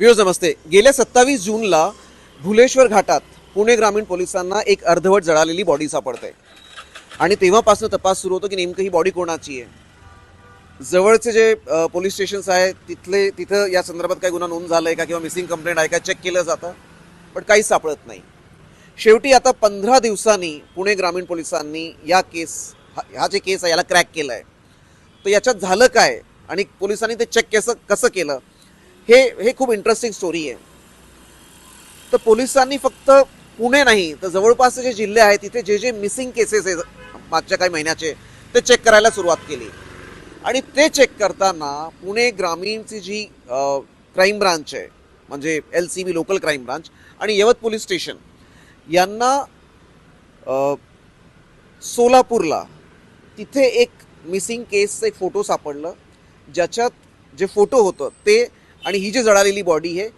Views नमस्ते. गेल्या सत्तावीस जूनला भुलेश्वर घाटात पुणे ग्रामीण पोलिसांना एक अर्धवट जळालेली बॉडी सापडते. आणि तेव्हापासून तपास सुरू होतो की नेमकं ही बॉडी कोणाची आहे? जवळचे जे पोलीस स्टेशन्स आहे तिथले तिथं या संदर्भात काही गुन्हा नोंद झाला आहे का किंवा मिसिंग कंप्लेंट आहे का चेक केलं जातं. पण काहीच सापडत नाही. शेवटी आता पंधरा दिवसांनी पुणे ग्रामीण पोलिसांनी या केस हा हा जे केस आहे याला क्रॅक केलं आहे तर याच्यात झालं काय? आणि पोलिसांनी ते चेक कसं कसं केलं? हे हे खूप इंटरेस्टिंग स्टोरी आहे. तर पोलिसांनी फक्त पुणे नाही तर जवळपासचे जे जिल्हे आहेत तिथे जे जे मिसिंग केसेस आहेत मागच्या काही महिन्याचे ते चेक करायला सुरुवात केली. आणि ते चेक करताना पुणे ग्रामीणची जी क्राईम ब्रांच आहे म्हणजे L C B local crime branch आणि यवत पोलीस स्टेशन यांना सोलापूरला तिथे एक मिसिंग केसचं एक फोटो सापडलं ज्याच्यात जे फोटो होतं ते आणि ही जी जळालेली बॉडी आहे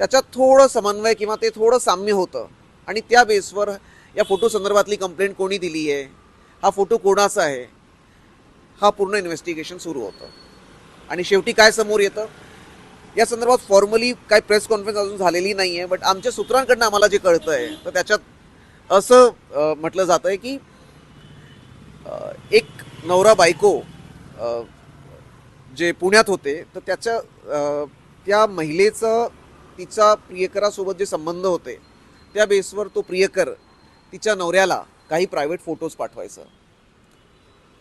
त्याच्यात थोडं समन्वय किंवा ते थोडं साम्य होतं. आणि त्या बेसवर या फोटो संदर्भातली कंप्लेंट कोणी दिली आहे? हा फोटो कोणाचा आहे? हा पूर्ण इन्व्हेस्टिगेशन सुरू होतं. आणि शेवटी काय समोर येतं? या संदर्भात फॉर्मली काय प्रेस कॉन्फरन्स अजून झालेली नाही आहे बट आमच्या सूत्रांकडनं आम्हाला जे कळतं आहे तर त्याच्यात असं म्हटलं जातं आहे की एक नवरा बायको जे पुण्यात होते तर त्याच्या त्या महिलेचं तिच्या प्रियकरासोबत जे संबंध होते त्या बेसवर तो प्रियकर तिच्या नवऱ्याला काही प्रायव्हेट फोटोज पाठवायचं.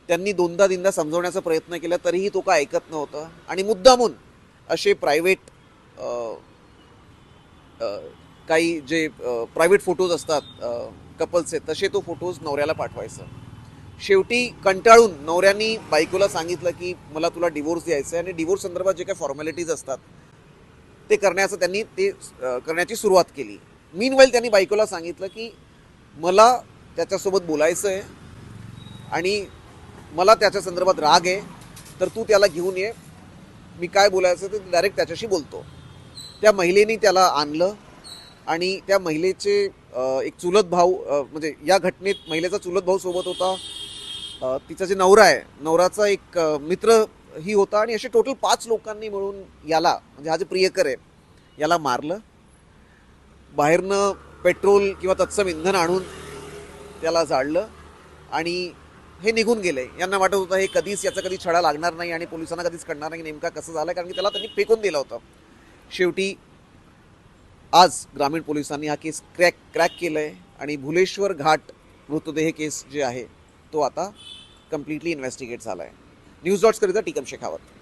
त्यांनी दोनदा तीनदा समजवण्याचा प्रयत्न केला तरीही तो काय ऐकत नव्हतं. आणि मुद्दामून असे प्रायव्हेट काही जे प्रायव्हेट फोटोज असतात कपल्सचे तसे तो फोटोज नवऱ्याला पाठवायचं. शेवटी कंटाळून नवऱ्यांनी बायकोला सांगितलं की मला तुला डिवोर्स द्यायचं आहे आणि डिवोर्स संदर्भात जे काही फॉर्मॅलिटीज असतात ते करण्याचं त्यांनी ते करण्याची सुरुवात केली. मीनवाईल त्यांनी बायकोला सांगितलं की मला त्याच्यासोबत बोलायचं आहे आणि मला त्याच्या संदर्भात राग आहे तर तू त्याला घेऊन ये. मी काय बोलायचं ते डायरेक्ट त्याच्याशी बोलतो. त्या महिलेने त्याला आणलं आणि त्या महिलेचे एक चुलत भाऊ म्हणजे या घटनेत महिलेचा चुलत भाऊ सोबत होता. तिचा जे नवरा आहे नवराचा एक मित्र ही होता आणि असे टोटल पाच लोकांनी मिळून याला म्हणजे हा जे प्रियकर आहे याला मारलं. बाहेरनं पेट्रोल किंवा तत्सम इंधन आणून त्याला जाळलं आणि हे निघून गेले. यांना वाटत होतं हे कधीच याचा कधी छडा लागणार नाही आणि पोलिसांना कधीच कळणार नाही नेमका कसं झालं कारण की त्याला त्यांनी फेकून दिलं होतं. शेवटी आज ग्रामीण पोलिसांनी हा केस क्रॅक क्रॅक केलं आहे आणि भुलेश्वर घाट मृतदेह केस जे आहे तो आता कम्प्लिटली इन्व्हेस्टिगेट झाला आहे ન્યૂઝ ડોટ્સ કરી દીધા ટીકમ શેખાવત